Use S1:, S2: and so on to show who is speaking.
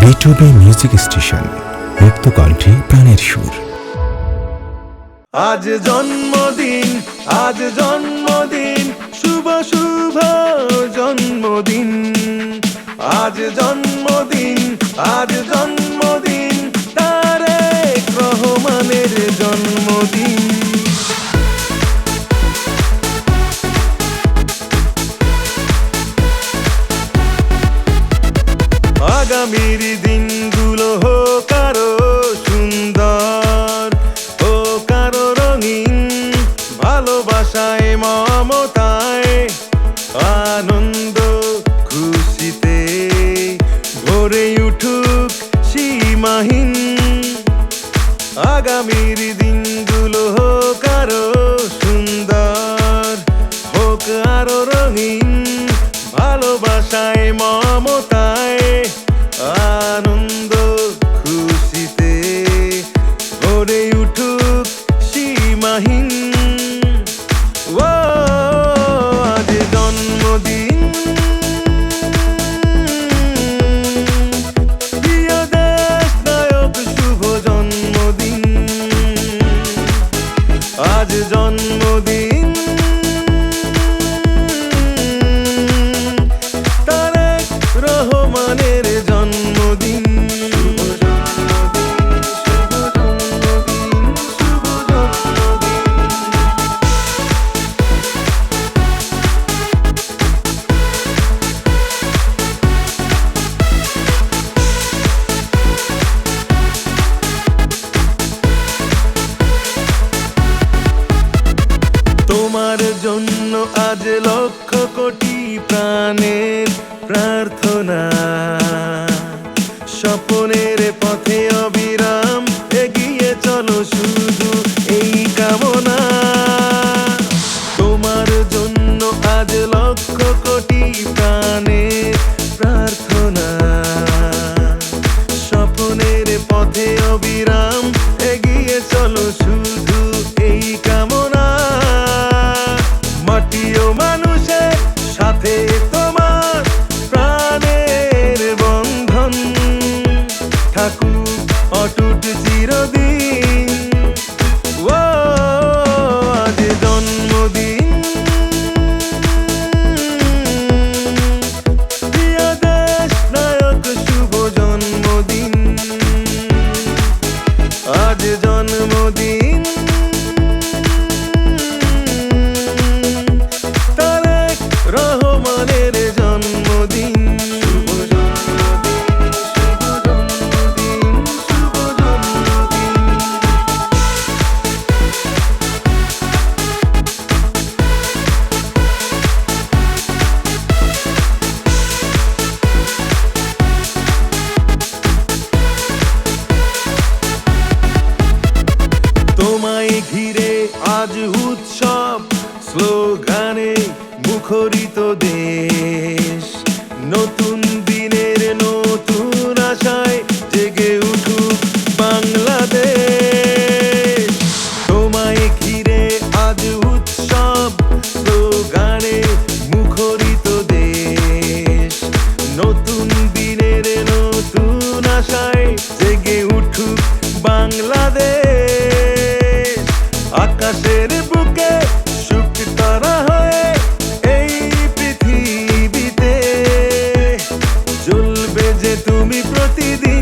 S1: বিটুবি music station মুক্ত কণ্ঠে প্রাণের সুর।
S2: আজ জন্মদিন আজ জন্মদিন, শুভ শুভ জন্মদিন। আজ জন্মদিন আজ জন্মদিন, তারেক রহমানের জন্মদিন। আগামীর দিনগুলো হোক আরও সুন্দর হোক আরও রঙিন ভালোবাসায়, মমতায়, আনন্দ খুশিতে ভরে উঠুক সীমাহীন। আগামীর দিনগুলো হোক আরও সুন্দর, হোক আরও রঙিন ভালোবাসায়, মমতায় আজ লক্ষ কোটি প্রাণের প্রার্থনা। স্বপনের পথে অবিরাম এগিয়ে চলো শুধু এই কামনা। তোমার জন্য আজ লক্ষ কোটি প্রাণের প্রার্থনা। স্বপনের পথে অবিরাম এগিয়ে চলো শুধু সাথে তোমার প্রাণের বন্ধন। ঠাকুর অটুট চিরদিন মুখরিত দেশ। নতুন দিনের নতুন আশায় জেগে উঠুক বাংলাদেশ। তোমায় ঘিরে আজ উৎসব, স্লোগানে মুখরিত দেশ। নতুন দিনের নতুন আশায় জেগে উঠুক বাংলাদেশ। আকাশের বুকে భూమి ప్రతిదీ